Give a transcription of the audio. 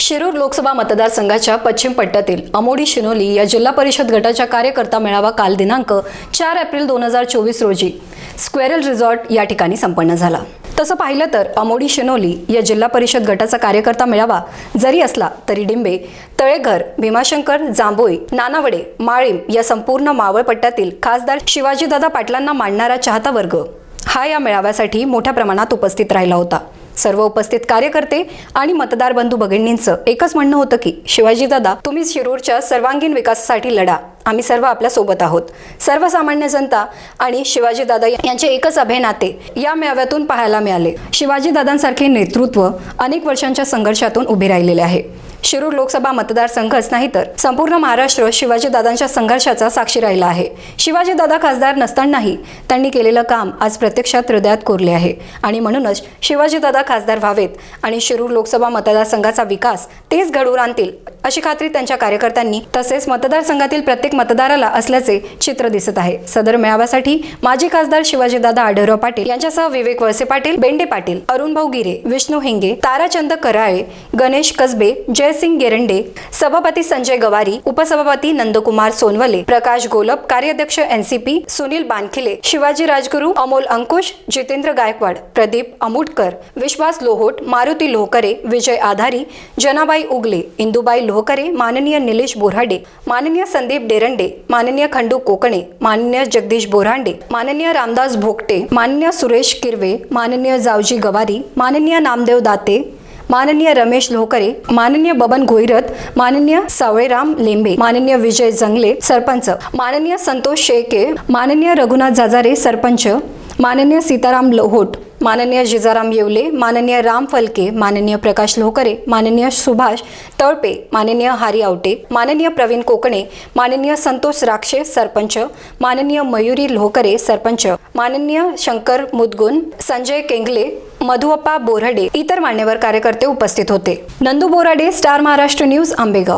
शिरूर लोकसभा मतदारसंघाच्या पश्चिम पट्ट्यातील अमोडी शिनोली या जिल्हा परिषद गटाच्या कार्यकर्ता मेळावा काल दिनांक चार एप्रिल दोन हजार चोवीस रोजी स्क्वेरल रिसॉर्ट या ठिकाणी संपन्न झाला. तसं पाहिलं तर अमोडी शिनोली या जिल्हा परिषद गटाचा कार्यकर्ता मेळावा जरी असला तरी डिंबे तळेघर भीमाशंकर जांभोई नानावडे माळीम या संपूर्ण मावळ पट्ट्यातील खासदार शिवाजीदादा पाटलांना मांडणारा चाहता वर्ग हा या मेळाव्यासाठी मोठ्या प्रमाणात उपस्थित राहिला होता. सर्व उपस्थित कार्यकर्ते आणि मतदार बंधू भगिनींचं एकच म्हणणं होतं की शिवाजीदादा तुम्ही शिरूरच्या सर्वांगीण विकासासाठी लढा. आम्ही सर्व आपल्यासोबत आहोत. सर्वसामान्य जनता आणि शिवाजीदादा यांचे एकच अभय नाते या मेळाव्यातून पाहायला मिळाले. शिवाजीदादांसारखे नेतृत्व अनेक वर्षांच्या संघर्षातून उभे राहिलेले आहे. शिरूर लोकसभा मतदारसंघच नाही तर. संपूर्ण महाराष्ट्र शिवाजीदादांच्या संघर्षाचा साक्षी राहिला आहे. शिवाजीदादा खासदार नसतानाही त्यांनी केलेलं काम आज प्रत्यक्षात हृदयात कोरले आहे. आणि म्हणूनच शिवाजीदादा खासदार व्हावेत आणि शिरूर लोकसभा मतदारसंघाचा विकास तेच घडवून आणतील अशी खात्री त्यांच्या कार्यकर्त्यांनी तसेच मतदारसंघातील प्रत्येक मतदाराला असल्याचे चित्र दिसत आहे. सदर मेळाव्यासाठी माजी खासदार शिवाजीदादा आढळराव पाटील यांच्यासह विवेक वळसे पाटील बेंडे पाटील अरुणभाऊ गिरे विष्णू हिंगे ताराचंद कराळे गणेश कसबे विजयसिंग गेरंडे सभापती संजय गवारी उपसभापती नंदकुमार सोनवले प्रकाश गोलप कार्याध्यक्ष एनसीपी सुनील बानखिले शिवाजी राजगुरू अमोल अंकुश जितेंद्र गायकवाड प्रदीप अमुटकर विश्वास लोहोट मारुती लोहकरे विजय आधारी जनाबाई उगले इंदुबाई लोहकरे माननीय निलेश बोराडे माननीय संदीप डेरंडे माननीय खंडू कोकणे माननीय जगदीश बोरांडे माननीय रामदास भोगटे माननीय सुरेश किरवे माननीय जावजी गवारी माननीय नामदेव दाते माननीय रमेश लोहकरे माननीय बबन घोईरत माननीय सावळेराम लेंबे माननीय विजय जंगले सरपंच माननीय संतोष शेके माननीय रघुनाथ जाजारे सरपंच माननीय सीताराम लोहोट माननीय जिजाराम येवले माननीय राम फलके माननीय प्रकाश लोहकरे माननीय सुभाष तळपे माननीय हारी आवटे माननीय प्रवीण कोकणे माननीय संतोष राक्षे सरपंच माननीय मयुरी लोहकरे सरपंच माननीय शंकर मुदगुन संजय केंगले मधुअप्पा बोराडे इतर मान्यवर कार्यकर्ते उपस्थित होते. Nandu Borade star Maharashtra news Ambegaon.